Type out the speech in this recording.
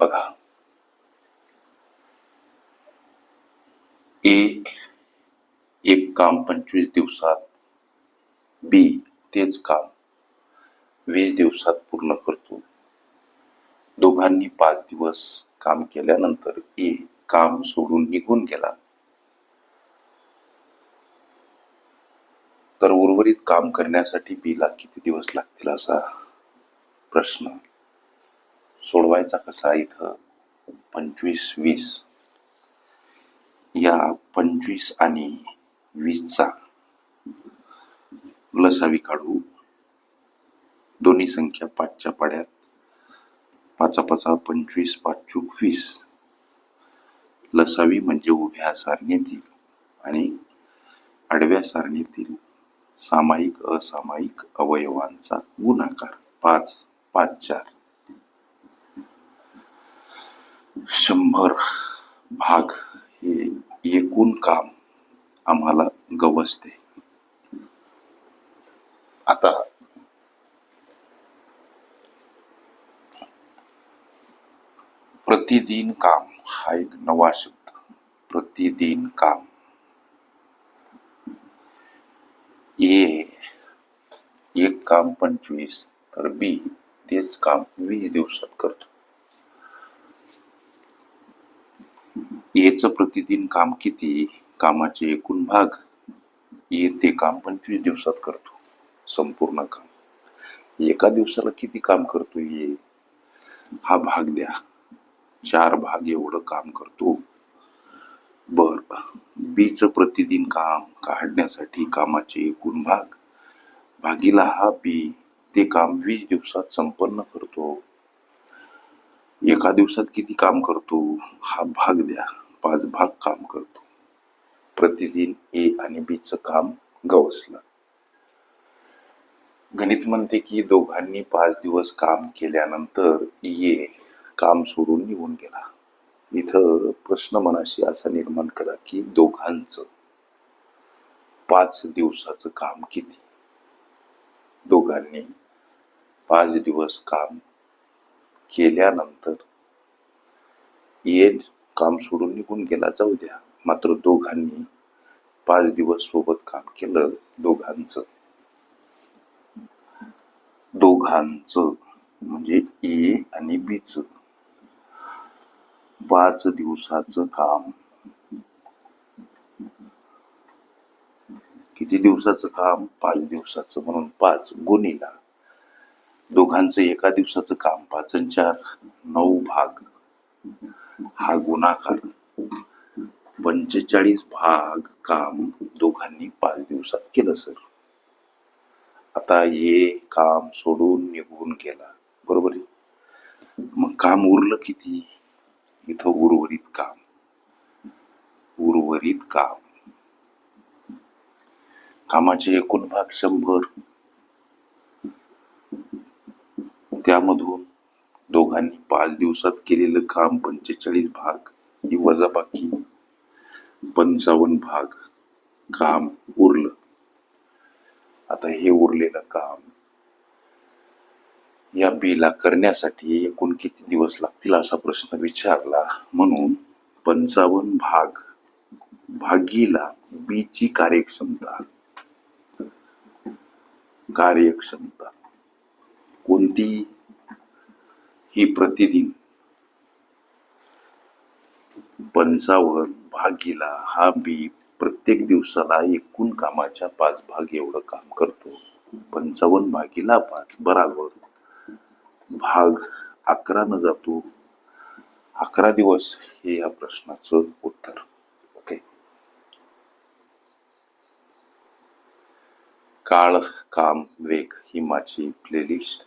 बघा. ए एक काम पंचवीस दिवसात बी तेच काम वीस दिवसात पूर्ण करतो. दोघांनी पाच दिवस काम केल्यानंतर ए काम सोडून निघून गेला. तर उर्वरित काम करण्यासाठी बीला किती दिवस लागतील असा प्रश्न. सोडवायचा कसा इथं? पंचवीस वीस. या पंचवीस आणि वीसचा लसावी काढू. दोन्ही संख्या पाचच्या पाड्यात. पाचा पाचा पंचवीस पाच चूक वीस. लसावी म्हणजे उभ्या सारणीतील आणि आडव्या सारणीतील सामायिक असामायिक अवयवांचा गुणाकार. पाच पाच चार. शंभर भाग हे एकूण काम आम्हाला गवसते. आता प्रतिदिन काम हा एक नवा शब्द. प्रतिदिन काम. ए एक काम पंचवीस तर बी तेच काम वीस दिवसात करतो. याचं प्रतिदिन काम किती कामाचे एकूण भाग येते ते काम पंचवीस दिवसात करतो. संपूर्ण काम. एका दिवसाला किती काम करतो ये हा भाग द्या. चार भाग एवढं काम करतो. बर. बीच प्रतिदिन काम काढण्यासाठी कामाचे एकूण भाग. भागीला हा बी ते काम वीस दिवसात संपन्न करतो. एका दिवसात किती काम करतो? हा भाग द्या. पाच भाग काम करतो. प्रतिदिन ए आणि बी च काम गवसलं. गणित म्हणते की दोघांनी पाच दिवस काम केल्यानंतर ये काम सोडून निघून गेला. इथं प्रश्न मनाशी असा निर्माण करा की दोघांचं पाच दिवसाचं काम किती? दोघांनी पाच दिवस काम केल्यानंतर ये काम सोडून निघून गेला जाऊ द्या. मात्र दोघांनी पाच दिवस सोबत काम केलं दोघांचं. दोघांचं म्हणजे ए आणि बीच. पाच दिवसाचं काम. किती दिवसाचं काम? पाच दिवसाचं म्हणून पाच गुणीला. दोघांचं एका दिवसाचं काम पाच आणि चार नऊ भाग. हा गुणाकार पंचेचाळीस भाग काम दोघांनी पाच दिवसात केलं सर. आता हे काम सोडून निघून गेला. बरोबर आहे? मग काम उरलं किती? इथं उर्वरित काम. उर्वरित काम. कामाचे एकूण भाग शंभर. त्यामधून दिवसात केलेलं काम पंचेचाळीस भाग ही वजाबाकी. पंचावन्न भाग काम उरलं. आता हे उरलेलं काम या बीला करण्यासाठी एकूण किती दिवस लागतील असा प्रश्न विचारला. म्हणून पंचावन्न भाग भागीला बीची कार्यक्षमता. कार्यक्षमता. कोणती? ही प्रतिदिन. पंचावन्न भागीला हा बी प्रत्येक दिवसाला एकूण कामाच्या पाच भाग एवढं काम करतो. पंचावन्न भागीला पाच बराबर भाग अकरानं जातो. अकरा दिवस हे या प्रश्नाचं उत्तर. ओके? काळ काम वेग ही माझी प्लेलिस्ट